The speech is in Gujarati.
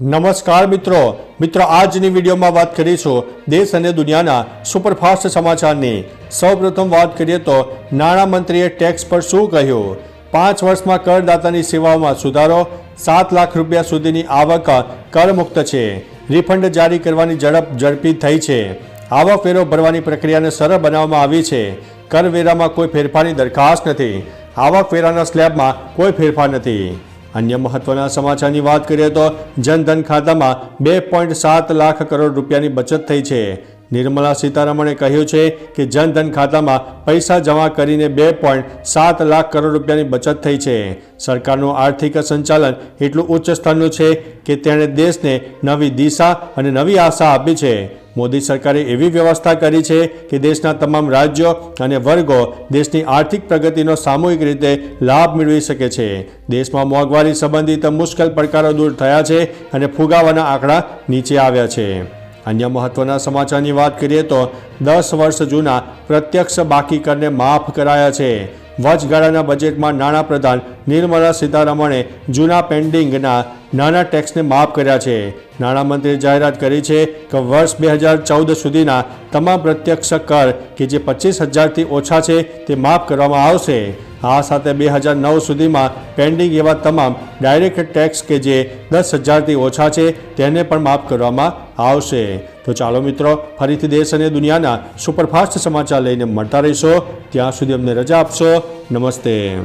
નમસ્કાર મિત્રો. મિત્રો, આજની વિડીયોમાં વાત કરીશું દેશ અને દુનિયાના સુપરફાસ્ટ સમાચારની. સૌપ્રથમ વાત કરીએ તો નાણામંત્રીએ ટેક્સ પર શું કહ્યું? પાંચ વર્ષમાં કરદાતાની સેવાઓમાં સુધારો, સાત લાખ રૂપિયા સુધીની આવક કરમુક્ત છે. રિફંડ જારી કરવાની ઝડપ ઝડપી થઈ છે. આવકવેરો ભરવાની પ્રક્રિયાને સરળ બનાવવામાં આવી છે. કરવેરામાં કોઈ ફેરફારની દરખાસ્ત નથી. આવકવેરાના સ્લેબમાં કોઈ ફેરફાર નથી. અન્ય મહત્વના સમાચારની વાત કરીએ તો જનધન ખાતામાં બે પોઈન્ટ સાત લાખ કરોડ રૂપિયાની બચત થઈ છે. નિર્મલા સીતારમણે કહ્યું છે કે જનધન ખાતામાં પૈસા જમા કરીને બે પોઈન્ટ સાત લાખ કરોડ રૂપિયાની બચત થઈ છે. સરકારનું આર્થિક સંચાલન એટલું ઉચ્ચ સ્તરનું છે કે તેણે દેશને નવી દિશા અને નવી આશા આપી છે. મોદી સરકારે એવી વ્યવસ્થા કરી છે કે દેશના તમામ રાજ્યો અને વર્ગો દેશની આર્થિક પ્રગતિનો સામૂહિક રીતે લાભ મેળવી શકે છે. દેશમાં મોંઘવારી સંબંધિત મુશ્કેલ પડકારો દૂર થયા છે અને ફુગાવાના આંકડા નીચે આવ્યા છે. અન્ય મહત્વના સમાચારની વાત કરીએ તો દસ વર્ષ જૂના પ્રત્યક્ષ બાકી કરને માફ કરાયા છે. વચગાળાના બજેટમાં નાણાપ્રધાન નિર્મલા સીતારમણે જૂના પેન્ડિંગના નાના ટેક્સને માફ કર્યા છે. નાણામંત્રીએ જાહેરાત કરી છે કે વર્ષ બે હજાર ચૌદ સુધીના તમામ પ્રત્યક્ષ કર કે જે પચીસ હજારથી ઓછા છે તે માફ કરવામાં આવશે. આ સાથે બે હજાર નવ સુધીમાં પેન્ડિંગ એવા તમામ ડાયરેક્ટ ટેક્સ કે જે દસ હજારથી ઓછા છે, તેને પણ માફ કરવામાં આવશે. તો ચાલો મિત્રો, ફરીથી દેશ અને દુનિયાના સુપરફાસ્ટ સમાચાર લઈને મળતા રહીશો. ત્યાં સુધી અમને રજા આપશો. નમસ્તે.